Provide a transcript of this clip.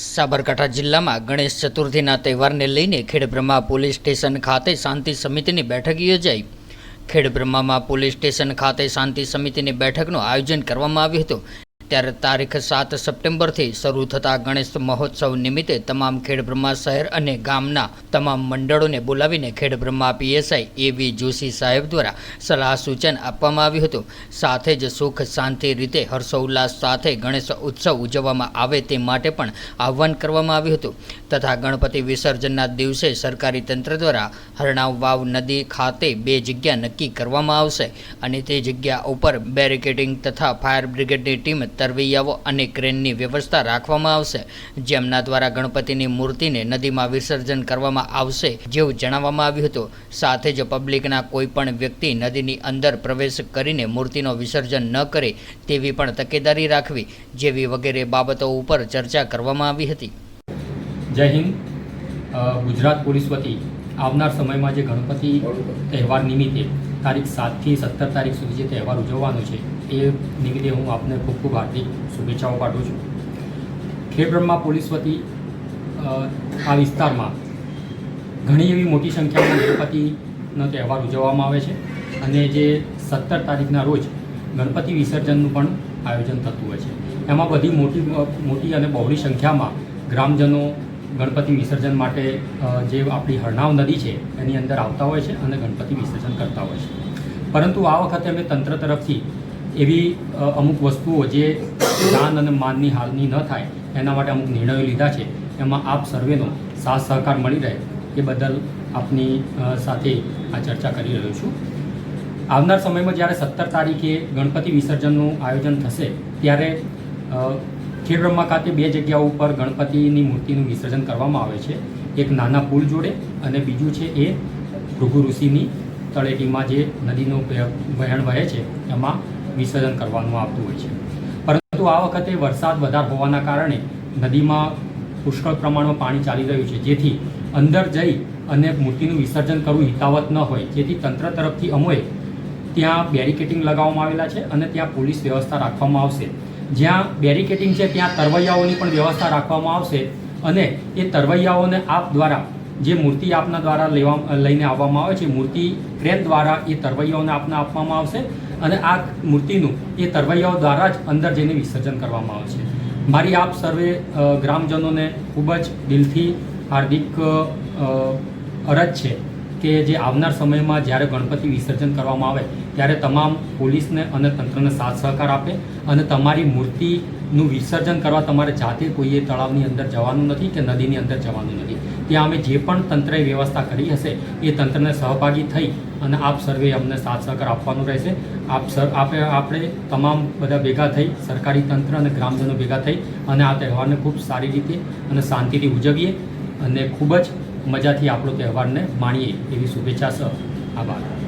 સાબરકાંઠા જિલ્લામાં ગણેશ ચતુર્થીના તહેવારને લઈને ખેડબ્રહ્મા પોલીસ સ્ટેશન ખાતે શાંતિ સમિતિની બેઠક યોજાઈ. ખેડબ્રહ્મામાં પોલીસ સ્ટેશન ખાતે શાંતિ સમિતિની બેઠકનું આયોજન કરવામાં આવ્યું હતું. ત્યારે તારીખ સાત સપ્ટેમ્બરથી શરૂ થતા ગણેશ મહોત્સવ નિમિત્તે તમામ ખેડબ્રહ્મા શહેર અને ગામના તમામ મંડળોને બોલાવીને ખેડબ્રહ્મા પીએસઆઈ વી જોશી સાહેબ દ્વારા સલાહ સૂચન આપવામાં આવ્યું હતું. સાથે જ સુખ શાંતિ રીતે હર્ષોલ્લાસ સાથે ગણેશ ઉત્સવ ઉજવવામાં આવે તે માટે પણ આહ્વાન કરવામાં આવ્યું હતું. તથા ગણપતિ વિસર્જનના દિવસે સરકારી તંત્ર દ્વારા હરણાવ વાવ નદી ખાતે બે જગ્યા નક્કી કરવામાં આવશે અને તે જગ્યા ઉપર બેરિકેડિંગ તથા ફાયર બ્રિગેડની ટીમ તરવૈયાઓ અને ક્રેનની વ્યવસ્થા રાખવામાં આવશે. જેમના દ્વારા ગણપતિની મૂર્તિને નદીમાં વિસર્જન કરવામાં આવશે જેવું જણાવવામાં આવ્યું હતું. સાથે જ પબ્લિકના કોઈ પણ વ્યક્તિ નદીની અંદર પ્રવેશ કરીને મૂર્તિનો વિસર્જન ન કરે તેવી પણ તકેદારી રાખવી જેવી વગેરે બાબતો ઉપર ચર્ચા કરવામાં આવી હતી. જય હિન્દ. ગુજરાત પોલીસ વતી આવનાર સમયમાં જે ગણપતિ તહેવાર નિમિત્તે તારીખ સાતથી સત્તર તારીખ સુધી જે તહેવાર ઉજવવાનો છે, એ નિમિત્તે હું આપને ખૂબ ખૂબ હાર્દિક શુભેચ્છાઓ પાઠવું છું. ખેડબ્રહ્મા પોલીસ વતી આ વિસ્તારમાં ઘણી એવી મોટી સંખ્યામાં ગણપતિનો તહેવાર ઉજવવામાં આવે છે અને જે સત્તર તારીખના રોજ ગણપતિ વિસર્જનનું પણ આયોજન થતું હોય છે. એમાં બધી મોટી મોટી અને બહોળી સંખ્યામાં ગ્રામજનો ગણપતિ વિસર્જન માટે જે આપણી હરણાવ નદી છે, એની અંદર આવતા હોય છે અને ગણપતિ વિસર્જન કરતા હોય છે. પરંતુ આ વખતે અમે તંત્ર તરફથી એવી અમુક વસ્તુઓ જે જાન અને માનની હાલની ન થાય, એના માટે અમુક નિર્ણયો લીધા છે, એમાં આપ સર્વેનો સાથ સહકાર મળી રહે, એ બદલ આપની સાથે આ ચર્ચા કરી રહ્યો છું. આવનાર સમયમાં જ્યારે સત્તર તારીખે ગણપતિ વિસર્જનનું આયોજન થશે, ત્યારે ખેડબ્રહ્મા ખાતે બે જગ્યાઓ ઉપર ગણપતિની મૂર્તિનું વિસર્જન કરવામાં આવે છે. એક નાના પુલ જોડે અને બીજું છે એ ભૃગુ ઋષિની તળેટીમાં જે નદીનું વહ- વહેણ વહે છે, એમાં વિસર્જન કરવાનું આવતું હોય છે. પરંતુ આ વખતે વરસાદ વધારે હોવાના કારણે નદીમાં પુષ્કળ પ્રમાણમાં પાણી ચાલી રહ્યું છે. જેથી અંદર જઈ અને મૂર્તિનું વિસર્જન કરવું હિતાવત ન હોય. જેથી તંત્ર તરફથી અમોએ ત્યાં બેરિકેટિંગ લગાવવામાં આવેલા છે અને ત્યાં પોલીસ વ્યવસ્થા રાખવામાં આવશે. જ્યાં બેરિકેટિંગ છે, ત્યાં તરવૈયાઓની પણ વ્યવસ્થા રાખવામાં આવશે અને એ તરવૈયાઓને આપ દ્વારા, જે મૂર્તિ આપના દ્વારા લેવા, લઈને આવવામાં આવે છે, મૂર્તિ ક્રેન દ્વારા એ તરવૈયાઓને આપને આપવામાં આવશે અને આ મૂર્તિનું એ તરવૈયાઓ દ્વારા જ અંદર જઈને વિસર્જન કરવામાં આવશે મારી આપ સર્વે ગ્રામજનોને ખૂબ જ દિલથી હાર્દિક અરજ છે કે જે આવનાર સમયમાં જ્યારે ગણપતિ વિસર્જન કરવામાં આવે, ત્યારે તમામ પોલીસને અને તંત્રને સાથ સહકાર આપે અને તમારી મૂર્તિનું વિસર્જન કરવા તમારે જાતે કોઈએ તળાવની અંદર જવાનું નથી કે નદીની અંદર જવાનું નથી. ત્યાં અમે જે પણ તંત્રએ વ્યવસ્થા કરી હશે, એ તંત્રને સહભાગી થઈ અને આપ સર્વે અમને સાથ સહકાર આપવાનું રહેશે. આપ સર, આપે, આપણે તમામ બધા ભેગા થઈ, સરકારી તંત્ર અને ગ્રામજનો ભેગા થઈ અને આ તહેવારને ખૂબ સારી રીતે અને શાંતિથી ઉજવીએ અને ખૂબ જ મજાથી આપણો તહેવારને માણીએ એવી શુભેચ્છા સહ. આભાર.